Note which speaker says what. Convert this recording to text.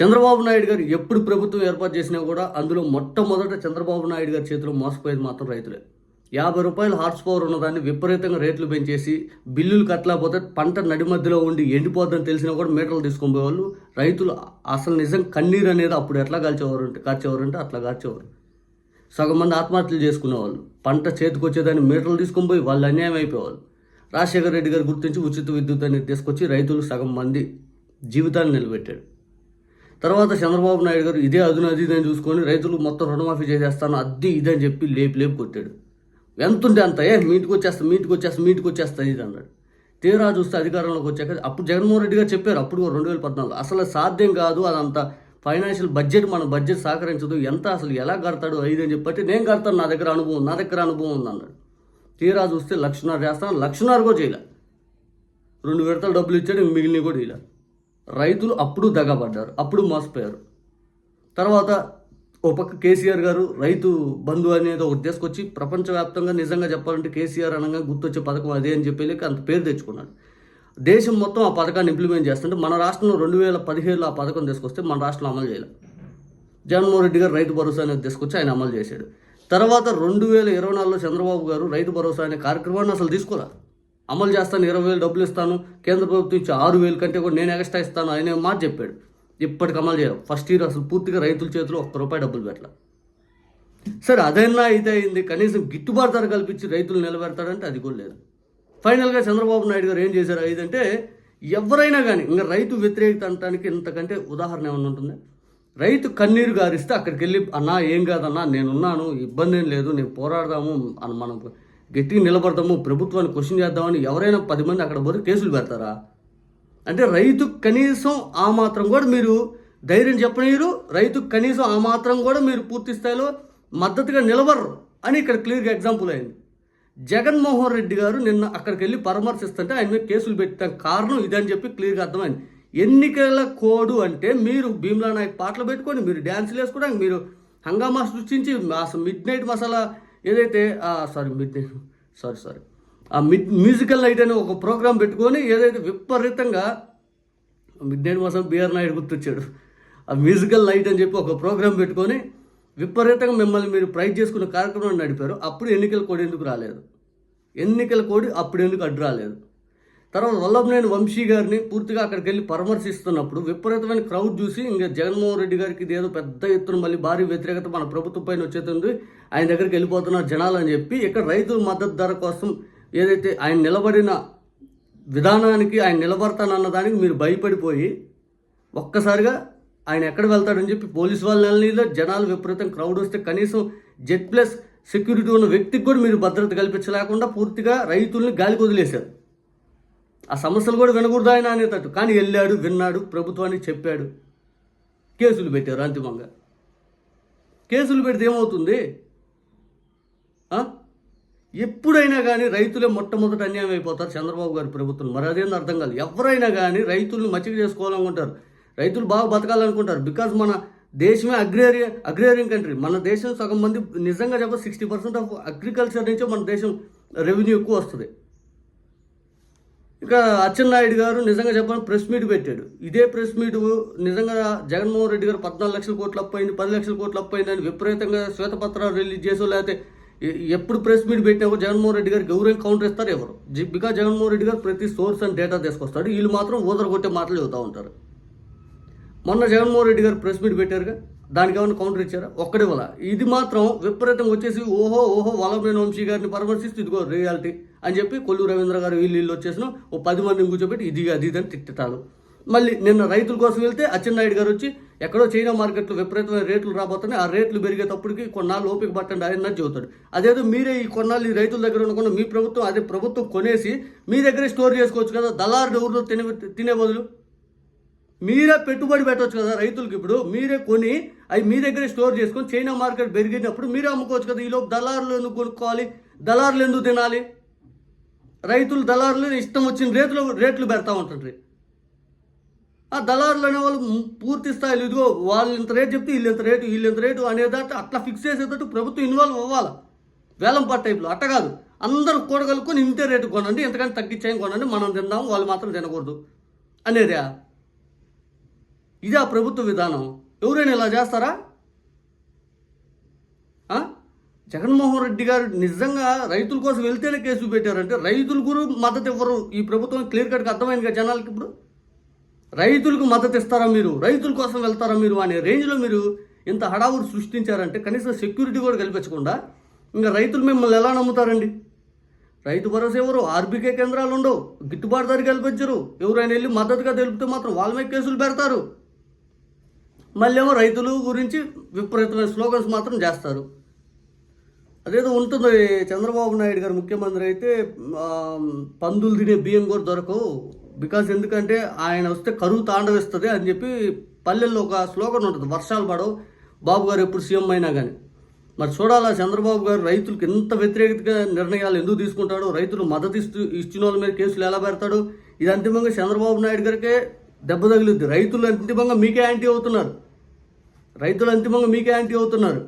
Speaker 1: చంద్రబాబు నాయుడు గారు ఎప్పుడు ప్రభుత్వం ఏర్పాటు చేసినా కూడా అందులో మొట్టమొదట చంద్రబాబు నాయుడు గారి చేతిలో మోసపోయేది మాత్రం రైతులే. యాభై రూపాయల హార్స్ పవర్ ఉన్నదాన్ని విపరీతంగా రేట్లు పెంచేసి బిల్లులు కట్టలేకపోతే పంట నడి మధ్యలో ఉండి ఎండిపోద్దని తెలిసినా కూడా మీటర్లు తీసుకొని పోయేవాళ్ళు. రైతులు అసలు నిజం కన్నీరు అనేది అప్పుడు ఎట్లా కాల్చేవారు అంటే కార్చేవారు అంటే అట్లా కార్చేవారు. సగం మంది ఆత్మహత్యలు చేసుకునేవాళ్ళు. పంట చేతికొచ్చేదాన్ని మీటర్లు తీసుకొని పోయి వాళ్ళు అన్యాయం అయిపోయేవాళ్ళు. రాజశేఖర రెడ్డి గారు గుర్తించి ఉచిత విద్యుత్ అనేది తీసుకొచ్చి రైతులు సగం మంది జీవితాన్ని నిలబెట్టాడు తర్వాత చంద్రబాబు నాయుడు గారు ఇదే అదును అది ఇదని చూసుకొని రైతులు మొత్తం రుణమాఫీ చేసేస్తాను అది ఇది అని చెప్పి లేపి లేపు కొట్టాడు. ఎంత ఉంటే అంత? ఏ మీ ఇంటికి వచ్చేస్తా మీ ఇంటికి వచ్చేస్తా మీ ఇంటికి వచ్చేస్తా ఇది అన్నాడు. తీరా చూస్తే అధికారంలోకి వచ్చాక అప్పుడు జగన్మోహన్ రెడ్డి గారు చెప్పారు అప్పుడు రెండు వేల పద్నాలుగు. అసలు సాధ్యం కాదు అదంతా ఫైనాన్షియల్ బడ్జెట్ మన బడ్జెట్ సహకరించదు ఎంత అసలు ఎలా కడతాడు ఐదు అని చెప్పి నేను కడతాను నా దగ్గర అనుభవం నా దగ్గర అనుభవం ఉంది అన్నాడు. తీరా చూస్తే లక్షన్నర చేస్తాను లక్షన్నర కూడా చేయలే. రెండు విడతలు డబ్బులు ఇచ్చాడు మిగిలిన మిగిలినవి కూడా ఇలా రైతులు అప్పుడు దగబడ్డారు అప్పుడు మోసపోయారు. తర్వాత ఓ పక్క కేసీఆర్ గారు రైతు బంధు అనేది ఒకటి తీసుకొచ్చి ప్రపంచవ్యాప్తంగా నిజంగా చెప్పాలంటే కేసీఆర్ అనగా గుర్తొచ్చే పథకం అదే అని చెప్పి అంత పేరు తెచ్చుకున్నాడు. దేశం మొత్తం ఆ పథకాన్ని ఇంప్లిమెంట్ చేస్తుంటే మన రాష్ట్రంలో రెండు వేల పదిహేడులో ఆ పథకం తీసుకొస్తే మన రాష్ట్రంలో అమలు చేయలేదు జగన్మోహన్ రెడ్డి గారు రైతు భరోసా అనేది తీసుకొచ్చి ఆయన అమలు చేశాడు. తర్వాత రెండు వేల ఇరవై నాలుగులో చంద్రబాబు గారు రైతు భరోసా అనే కార్యక్రమాన్ని అసలు తీసుకోలేదు అమలు చేస్తాను ఇరవై వేలు డబ్బులు ఇస్తాను కేంద్ర ప్రభుత్వం ఇచ్చి ఆరు వేలు కంటే కూడా నేను ఎక్స్ట్రా ఇస్తాను అనే మాట చెప్పాడు. ఇప్పటికి అమలు చేయాలి ఫస్ట్ ఇయర్ అసలు పూర్తిగా రైతుల చేతిలో ఒక్క రూపాయి డబ్బులు పెట్టలే. సరే అదైనా అయితే అయింది. కనీసం గిట్టుబాటు ధర కల్పించి రైతులు నిలబెడతాడంటే అది కూడా లేదు. ఫైనల్గా చంద్రబాబు నాయుడు గారు ఏం చేశారు? ఏదంటే ఎవరైనా కానీ ఇంకా రైతు వ్యతిరేకత అనటానికి ఇంతకంటే ఉదాహరణ ఏమైనా ఉంటుంది? రైతు కన్నీరు గారిస్తే అక్కడికి వెళ్ళి అన్నా ఏం కాదన్నా నేనున్నాను ఇబ్బంది ఏం లేదు నేను పోరాడదాము అని మనం గట్టిగా నిలబడదాము ప్రభుత్వాన్ని క్వశ్చన్ చేద్దామని ఎవరైనా పది మంది అక్కడ పోతే కేసులు పెడతారా? అంటే రైతు కనీసం ఆ మాత్రం కూడా మీరు ధైర్యం చెప్పనీరు రైతుకు కనీసం ఆ మాత్రం కూడా మీరు పూర్తి స్థాయిలో మద్దతుగా నిలబడరు అని ఇక్కడ క్లియర్గా ఎగ్జాంపుల్ అయింది. జగన్మోహన్ రెడ్డి గారు నిన్న అక్కడికి వెళ్ళి పరామర్శిస్తుంటే ఆయన మీద కేసులు పెట్టిన కారణం ఇదని చెప్పి క్లియర్గా అర్థమైంది. ఎన్నికల కోడు అంటే మీరు భీమ్లా నాయక్ పాటలు పెట్టుకొని మీరు డ్యాన్సులు వేసుకోవడానికి మీరు హంగామా సృష్టించి మిడ్ నైట్ మసాలా ఏదైతే sorry mid night sorry sorry ఆ మిడ్ మ్యూజికల్ నైట్ అనే ఒక ప్రోగ్రాం పెట్టుకొని ఏదైతే విపరీతంగా మిడ్ నైట్ మాసం బిఆర్ నాయుడు గుర్తొచ్చాడు. ఆ మ్యూజికల్ నైట్ అని చెప్పి ఒక ప్రోగ్రాం పెట్టుకొని విపరీతంగా మిమ్మల్ని మీరు ప్రైజ్ చేసుకున్న కార్యక్రమం నడిపారు. అప్పుడు ఎన్నికల కోడ్ ఎందుకు రాలేదు? ఎన్నికల కోడి అప్పుడు ఎందుకు అడ్డు రాలేదు? తర్వాత వల్లభనేని వంశీ గారిని పూర్తిగా అక్కడికి వెళ్ళి పరామర్శిస్తున్నప్పుడు విపరీతమైన క్రౌడ్ చూసి ఇంకా జగన్మోహన్ రెడ్డి గారికి ఇది ఏదో పెద్ద ఎత్తున మళ్ళీ భారీ వ్యతిరేకత మన ప్రభుత్వం పైన వచ్చేతుంది ఆయన దగ్గరికి వెళ్ళిపోతున్నారు జనాలు అని చెప్పి ఇక్కడ రైతుల మద్దతు ధర కోసం ఏదైతే ఆయన నిలబడిన విధానానికి ఆయన నిలబడతానన్న దానికి మీరు భయపడిపోయి ఒక్కసారిగా ఆయన ఎక్కడ వెళ్తాడని చెప్పి పోలీసు వాళ్ళ నెలలో జనాలు విపరీతం క్రౌడ్ వస్తే కనీసం జెడ్ ప్లస్ సెక్యూరిటీ ఉన్న వ్యక్తికి కూడా మీరు భద్రత కల్పించలేకుండా పూర్తిగా రైతుల్ని గాలికి వదిలేశారు. ఆ సమస్యలు కూడా వినకూడదు ఆయన అనేటట్టు. కానీ వెళ్ళాడు విన్నాడు ప్రభుత్వానికి చెప్పాడు. కేసులు పెట్టారు అంతిమంగా. కేసులు పెడితే ఏమవుతుంది? ఎప్పుడైనా కానీ రైతులే మొట్టమొదటి అన్యాయం అయిపోతారు చంద్రబాబు గారి ప్రభుత్వం. మరి అదేంది అర్థం కాదు ఎవరైనా కానీ రైతులను మచ్చిక చేసుకోవాలనుకుంటారు. రైతులు బాగా బతకాలనుకుంటారు. బికాజ్ మన దేశమే అగ్రేరియా అగ్రేరియన్ కంట్రీ. మన దేశం సగం మంది నిజంగా చెప్ప సిక్స్టీ పర్సెంట్ ఆఫ్ అగ్రికల్చర్ నుంచే మన దేశం రెవెన్యూ ఎక్కువ వస్తుంది. ఇక అచ్చెన్నాయుడు గారు నిజంగా చెప్పాలని ప్రెస్ మీట్ పెట్టాడు. ఇదే ప్రెస్ మీట్ నిజంగా జగన్మోహన్ రెడ్డి గారు పద్నాలుగు లక్షల కోట్లు అప్పయింది పది లక్షల కోట్లు అప్పయింది అని విపరీతంగా శ్వేతపత్రాలు రిలీజ్ చేసో లేకపోతే ఎప్పుడు ప్రెస్ మీట్ పెట్టినా కూడా జగన్మోహన్ రెడ్డి గారికి గౌరవం కౌంటర్ ఇస్తారు ఎవరు? బికాజ్ జగన్మోహన్ రెడ్డి గారు ప్రతి సోర్స్ అండ్ డేటా తీసుకొస్తాడు. వీళ్ళు మాత్రం ఊదర కొట్టే మాటలు చెబుతూ ఉంటారు. మొన్న జగన్మోహన్ రెడ్డి గారు ప్రెస్ మీట్ పెట్టారుగా. దానికి ఏమైనా కౌంటర్ ఇచ్చారా? ఒక్కడే వల్ల ఇది మాత్రం విపరీతంగా వచ్చేసి ఓహో ఓహో వల్లభనేని వంశీ గారిని పరామర్శిస్తూ ఇదిగో రియాలిటీ. అని చెప్పి కొల్లు రవీంద్ర గారు వీళ్ళు వీళ్ళు వచ్చేసిన ఓ పది మందిని కూర్చోబెట్టి ఇది అది ఇది అని తిట్టాలు మళ్ళీ నిన్న రైతుల కోసం వెళ్తే అచ్చెన్నాయుడు గారు వచ్చి ఎక్కడో చైనా మార్కెట్లో విపరీతమైన రేట్లు రాబోతున్నాయి. ఆ రేట్లు పెరిగేటప్పటికి కొన్నాళ్ళు ఓపిక పట్టండి ఆయన చెబుతాడు. అదేదో మీరే ఈ కొన్నాళ్ళు ఈ రైతుల దగ్గర ఉండకుండా మీ ప్రభుత్వం అదే ప్రభుత్వం కొనేసి మీ దగ్గరే స్టోర్ చేసుకోవచ్చు కదా దళారు ఎవరిలో తినే తినే బదులు? మీరే పెట్టుబడి పెట్టవచ్చు కదా రైతులకి ఇప్పుడు. మీరే కొని అవి మీ దగ్గరే స్టోర్ చేసుకొని చైనా మార్కెట్ పెరిగినప్పుడు మీరే అమ్ముకోవచ్చు కదా. ఈలోపు దళారులు ఎందుకు కొనుక్కోవాలి. దళారులు ఎందుకు తినాలి? రైతులు దళారులు ఇష్టం వచ్చిన రేట్లు రేట్లు పెడతా ఉంటారు ఆ దళారులు అనేవాళ్ళు పూర్తి స్థాయిలో ఇదిగో వాళ్ళు ఇంత రేటు చెప్తే వీళ్ళు ఇంత రేటు వీళ్ళు ఇంత రేటు అనేదాట అట్లా ఫిక్స్ చేసేటట్టు ప్రభుత్వం ఇన్వాల్వ్ అవ్వాలి. వేలం పాట టైప్లో అట్ట కాదు. అందరూ కూడగలుకొని ఇంతే రేటు కొనండి ఎంతకంటే తగ్గించాయని కొనండి మనం తిందాం వాళ్ళు మాత్రం తినకూడదు అనేదా. ఇదే ఆ ప్రభుత్వ విధానం. ఎవరైనా ఇలా చేస్తారా ఆ? జగన్మోహన్ రెడ్డి గారు నిజంగా రైతుల కోసం వెళ్తేనే కేసు పెట్టారంటే రైతులు కూడా మద్దతు ఇవ్వరు. ఈ ప్రభుత్వం క్లియర్ కట్గా అర్థమైంది కదా జనాలకి ఇప్పుడు? రైతులకు మద్దతు ఇస్తారా మీరు? రైతుల కోసం వెళ్తారా మీరు అనే రేంజ్లో మీరు ఇంత హడావుడు సృష్టించారంటే కనీసం సెక్యూరిటీ కూడా కల్పించకుండా ఇంకా రైతులు మిమ్మల్ని ఎలా నమ్ముతారండి? రైతు భరోసా ఎవరు? ఆర్బీకే కేంద్రాలు ఉండవు. గిట్టుబాటు ధర కల్పించరు. ఎవరైనా వెళ్ళి మద్దతుగా తెలిపితే మాత్రం వాళ్ళ మీద కేసులు పెడతారు. మళ్ళీ ఏమో రైతులు గురించి విపరీతమైన స్లోగన్స్ మాత్రం చేస్తారు. అదేదో ఉంటుంది. చంద్రబాబు నాయుడు గారు ముఖ్యమంత్రి అయితే పందులు తినే బియ్యం కూడా దొరకవు. బికాజ్ ఎందుకంటే ఆయన వస్తే కరువు తాండవిస్తుంది అని చెప్పి పల్లెల్లో ఒక స్లోగన్ ఉంటుంది. వర్షాలు పడవు. బాబు గారు ఎప్పుడు సీఎం అయినా కానీ మరి చూడాలా చంద్రబాబు గారు రైతులకు ఎంత వ్యతిరేకతగా నిర్ణయాలు ఎందుకు తీసుకుంటాడు రైతులు మద్దతు ఇస్తూ ఇచ్చిన వాళ్ళ మీద కేసులు ఎలా పెడతాడు ఇది అంతిమంగా చంద్రబాబు నాయుడు గారికే దెబ్బ తగిలిద్ది. రైతులు అంతిమంగా మీకే యాంటీ అవుతున్నారు. రైతులు అంతిమంగా మీకే యాంటీ అవుతున్నారు.